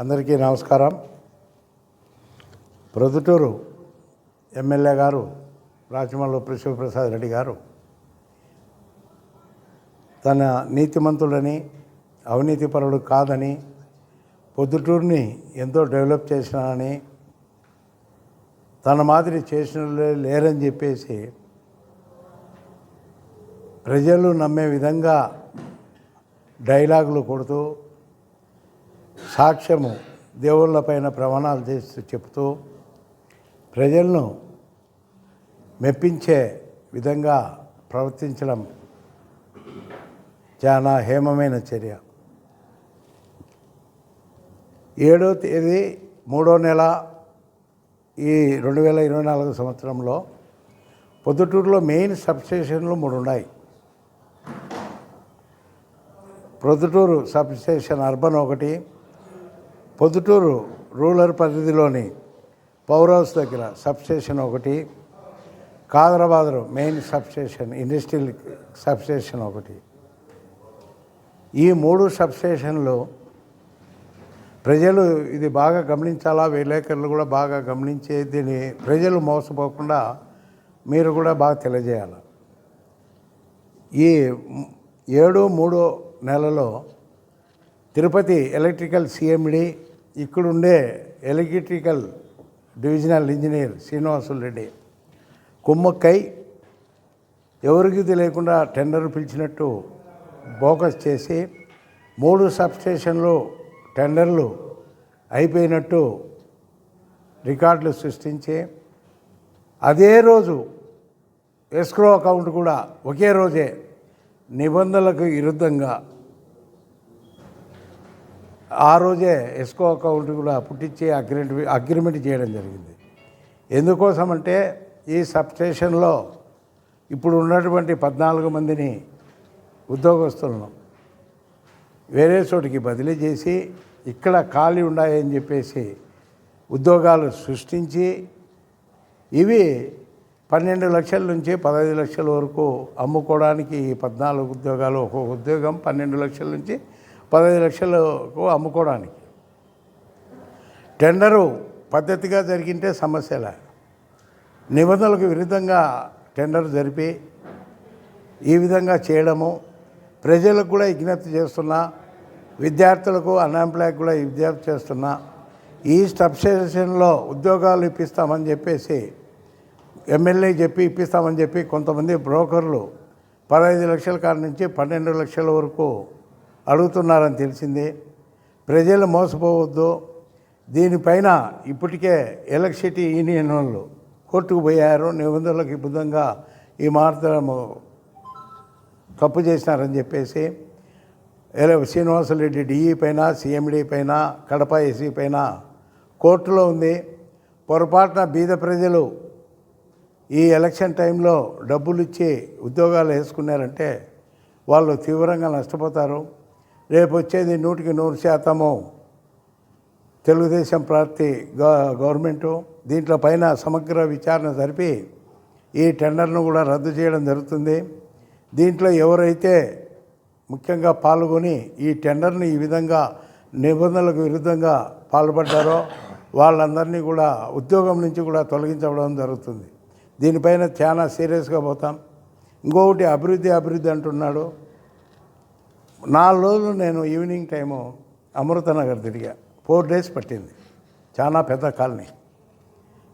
అందరికీ నమస్కారం. ప్రొద్దుటూరు ఎమ్మెల్యే గారు రాజమల్లు ప్రసాద్ రెడ్డి గారు తన నీతిమంతుడని అవినీతిపరుడు కాదని పొద్దుటూరుని ఎంతో డెవలప్ చేసినానని తన మాదిరి చేసిన లేరని చెప్పేసి ప్రజలు నమ్మే విధంగా డైలాగులు కొడుతూ సాక్ష్యము దేవుళ్ళపైన ప్రమాణాలు చేస్తూ చెప్తూ ప్రజలను మెప్పించే విధంగా ప్రవర్తించడం చాలా హేమమైన చర్య. ఏడో తేదీ మూడో నెల ఈ రెండు వేల ఇరవై నాలుగు సంవత్సరంలో పొద్దుటూరులో మెయిన్ సబ్స్టేషన్లు మూడు ఉన్నాయి ప్రొద్దుటూరు సబ్స్టేషన్ అర్బన్ ఒకటి పొద్దుటూరు రూరల్ పరిధిలోని పవర్ హౌస్ దగ్గర సబ్స్టేషన్ ఒకటి కాదరాబాద్లో మెయిన్ సబ్స్టేషన్ ఇండస్ట్రియల్ సబ్స్టేషన్ ఒకటి. ఈ మూడు సబ్స్టేషన్లు ప్రజలు ఇది బాగా గమనించాలా? విలేకరులు కూడా బాగా గమనించే దీన్ని ప్రజలు మోసపోకుండా మీరు కూడా బాగా తెలియజేయాలి? ఈ ఏడు మూడో నెలలో తిరుపతి ఎలక్ట్రికల్ సిఎండి ఇక్కడుండే electrical divisional engineer Srinivasulu Reddy. కుమ్మక్కై ఎవరికి తెలియకుండా టెండర్ పిలిచినట్టు బోకస్ చేసి మూడు సబ్స్టేషన్లు టెండర్లు అయిపోయినట్టు రికార్డులు సృష్టించి అదే రోజు ఎస్క్రో అకౌంట్ కూడా ఒకే రోజే నిబంధనలకు విరుద్ధంగా ఆ రోజే ఎస్కో అకౌంట్ కూడా పుట్టించి అగ్రిమెంట్ అగ్రిమెంట్ చేయడం జరిగింది. ఎందుకోసం అంటే ఈ సబ్స్టేషన్లో ఇప్పుడు ఉన్నటువంటి పద్నాలుగు మందిని ఉద్యోగస్తులను వేరే చోటికి బదిలీ చేసి ఇక్కడ ఖాళీ ఉన్నాయని చెప్పేసి ఉద్యోగాలు సృష్టించి ఇవి పన్నెండు లక్షల నుంచి పదహైదు లక్షల వరకు అమ్ముకోవడానికి ఈ పద్నాలుగు ఉద్యోగాలు ఒక్కొక్క ఉద్యోగం పన్నెండు లక్షల నుంచి పదహైదు లక్షలకు అమ్ముకోవడానికి. టెండరు పద్ధతిగా జరిగింటే సమస్యల. నిబంధనలకు విరుద్ధంగా టెండర్ జరిపి ఈ విధంగా చేయడము. ప్రజలకు కూడా విజ్ఞప్తి చేస్తున్నా విద్యార్థులకు అన్ఎంప్లాయ్కి కూడా విజ్ఞప్తి చేస్తున్నా ఈ సబ్స్టేషన్లో ఉద్యోగాలు ఇప్పిస్తామని చెప్పేసి ఎమ్మెల్యే చెప్పి ఇప్పిస్తామని చెప్పి కొంతమంది బ్రోకర్లు పదహైదు లక్షల కాడ నుంచి పన్నెండు లక్షల వరకు అడుగుతున్నారని తెలిసింది. ప్రజలు మోసపోవద్దు. దీనిపైన ఇప్పటికే ఎలక్ట్రిసిటీ యూనియన్ వాళ్ళు కోర్టుకు పోయారు. నిబంధనలకు విధంగా ఈ మార్తము తప్పు చేసినారని చెప్పేసి శ్రీనివాసరెడ్డి డిఈ పైన సిఎండి పైన కడప ఎస్సీ పైన కోర్టులో ఉంది. పొరపాటున బీద ప్రజలు ఈ ఎలక్షన్ టైంలో డబ్బులు ఇచ్చి ఉద్యోగాలు వేసుకున్నారంటే వాళ్ళు తీవ్రంగా నష్టపోతారు. రేపు వచ్చేది నూటికి నూరు శాతము తెలుగుదేశం పార్టీ గవ- గవర్నమెంటు. దీంట్లో పైన సమగ్ర విచారణ జరిపి ఈ టెండర్ను కూడా రద్దు చేయడం జరుగుతుంది. దీంట్లో ఎవరైతే ముఖ్యంగా పాల్గొని ఈ టెండర్ని ఈ విధంగా నిబంధనలకు విరుద్ధంగా పాల్పడ్డారో వాళ్ళందరినీ కూడా ఉద్యోగం నుంచి కూడా తొలగించడం జరుగుతుంది. దీనిపైన చాలా సీరియస్గా పోతాం. ఇంకొకటి అభివృద్ధి అభివృద్ధి అంటున్నాడు. నాలుగు రోజులు నేను ఈవినింగ్ టైము అమృతనగర్ తిరిగా. ఫోర్ డేస్ పట్టింది. చాలా పెద్ద కాలనీ.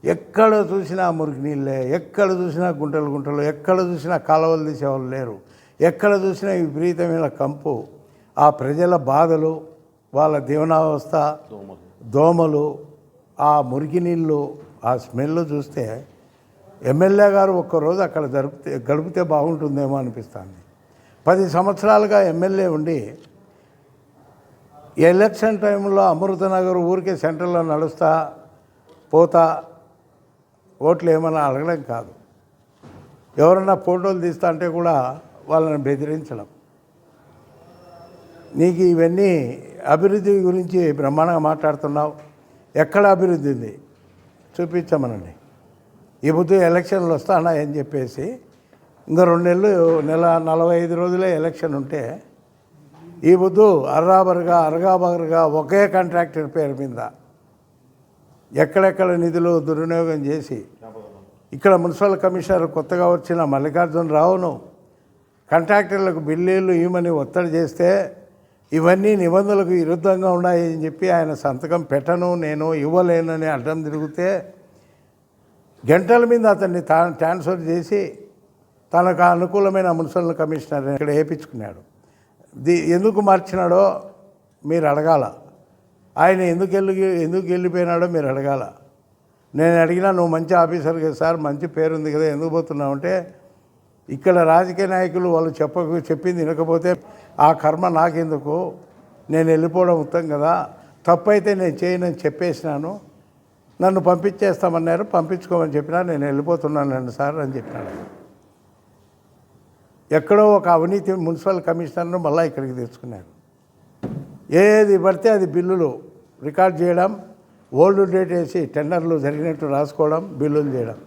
ఎక్కడ చూసినా మురికి నీళ్ళే ఎక్కడ చూసినా గుంటలు గుంటలు ఎక్కడ చూసినా కాలువలు తీసేవాళ్ళు లేరు. ఎక్కడ చూసినా విపరీతమైన కంపు. ఆ ప్రజల బాధలు వాళ్ళ జీవనావస్థ దోమలు ఆ మురికి నీళ్ళు ఆ స్మెల్ చూస్తే ఎమ్మెల్యే గారు ఒక్కరోజు అక్కడ జరిపితే గడిపితే బాగుంటుందేమో అనిపిస్తుంది. పది సంవత్సరాలుగా ఎమ్మెల్యే ఉండి ఎలక్షన్ టైంలో అమృతనగర్ ఊరికే సెంటర్లో నడుస్తా పోతా ఓట్లు ఏమైనా అడగడం కాదు. ఎవరన్నా ఫోటోలు తీస్తా అంటే కూడా వాళ్ళని బెదిరించడం. నీకు ఇవన్నీ అభివృద్ధి గురించి బ్రహ్మాండంగా మాట్లాడుతున్నావు. ఎక్కడ అభివృద్ధి ఉంది? చూపించమనండి. ఈ పొద్దు ఎలక్షన్లు వస్తాయని చెప్పేసి ఇంకా రెండు నెలలు నెల నలభై ఐదు రోజులే ఎలక్షన్ ఉంటే ఈ బుద్ధు అర్రాబర్గా అరగాబర్గా ఒకే కాంట్రాక్టర్ పేరు మీద ఎక్కడెక్కడ నిధులు దుర్వినియోగం చేసి ఇక్కడ మున్సిపల్ కమిషనర్ కొత్తగా వచ్చిన మల్లికార్జున రావును కాంట్రాక్టర్లకు బిల్లులు ఇవ్వమని ఒత్తిడి చేస్తే ఇవన్నీ నిబంధనలకు విరుద్ధంగా ఉన్నాయని చెప్పి ఆయన సంతకం పెట్టను నేను ఇవ్వలేనని అడ్డం తిరిగితే గంటల మీద అతన్ని తా ట్రాన్స్ఫర్ చేసి తనకు అనుకూలమైన మున్సిపల్ కమిషనర్ ఇక్కడ వేయించుకున్నాడు. ది ఎందుకు మార్చినాడో మీరు అడగాల. ఆయన ఎందుకు వెళ్ళి ఎందుకు వెళ్ళిపోయినాడో మీరు అడగాల. నేను అడిగినా నువ్వు మంచి ఆఫీసర్ కదా సార్ మంచి పేరుంది కదా ఎందుకు పోతున్నావు అంటే ఇక్కడ రాజకీయ నాయకులు వాళ్ళు చెప్పక చెప్పింది వినకపోతే ఆ కర్మ నాకెందుకు? నేను వెళ్ళిపోవడం ఉత్తం కదా. తప్పు అయితే నేను చేయనని చెప్పేసినాను. నన్ను పంపించేస్తామన్నారు పంపించుకోమని చెప్పినా నేను వెళ్ళిపోతున్నానండి సార్ అని చెప్పినాడు. ఎక్కడో ఒక అవినీతి మున్సిపల్ కమిషనర్ను మళ్ళీ ఇక్కడికి తెచ్చుకున్నారు. ఏది పడితే అది బిల్లులు రికార్డ్ చేయడం ఓల్డ్ డేట్ వేసి టెండర్లు జరిగినట్టు రాసుకోవడం బిల్లులు చేయడం.